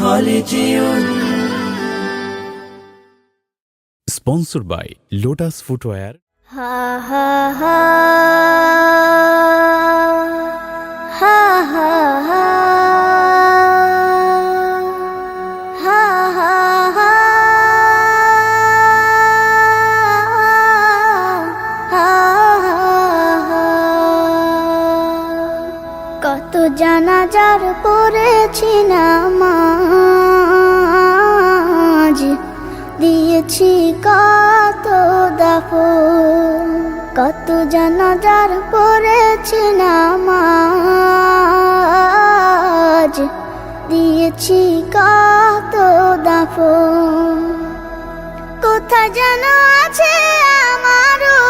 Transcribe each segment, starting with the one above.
হলে যেও sponsor by Lotus footwear হা হা হা হা হা। জানাজার পড়েছি নামাজ। দিয়েছি কত দাফো কত জানাজার পড়েছি নামাজ। দিয়েছি কত দাফো কোথায় যেন আছে আমারও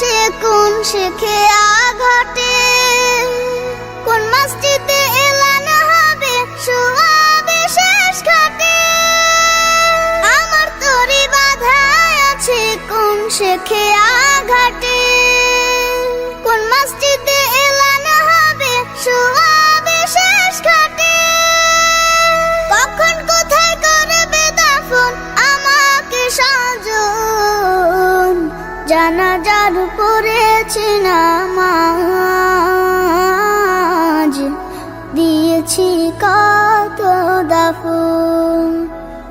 আছে কোন শেখে আঘাটে কোন মসজিদে এলান হবে শোয়াবে শেষ ঘাটে? আমার তরি বাধা আছে কোন শেখে আঘাটে কোন হবে শোয়াবে শেষ ঘাটে? জানাজার পড়েছি নামাজ দিয়েছি কত দাফন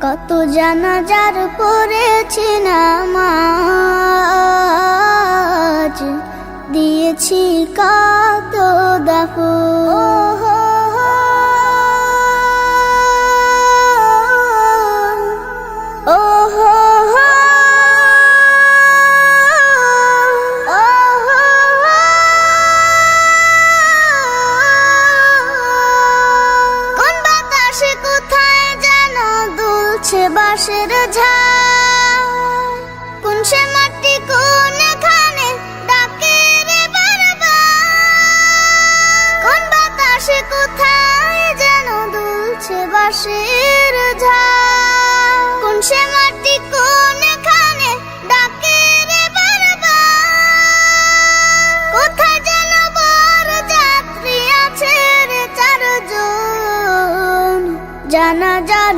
কত জানাজার পড়েছি নামাজ দিয়েছি কত দাফন। বাঁশের ঝাড় মাটি, কোন এখানে ডাকে রে কোন বাতাসে কোথায় যেন দুলছে বাঁশের ঝাড় কোন সে মাটি, কোন এখানে ডাকে রে বারবার। কোথায় যেন বড় যাত্রী আছে রে চারজন। জানাজার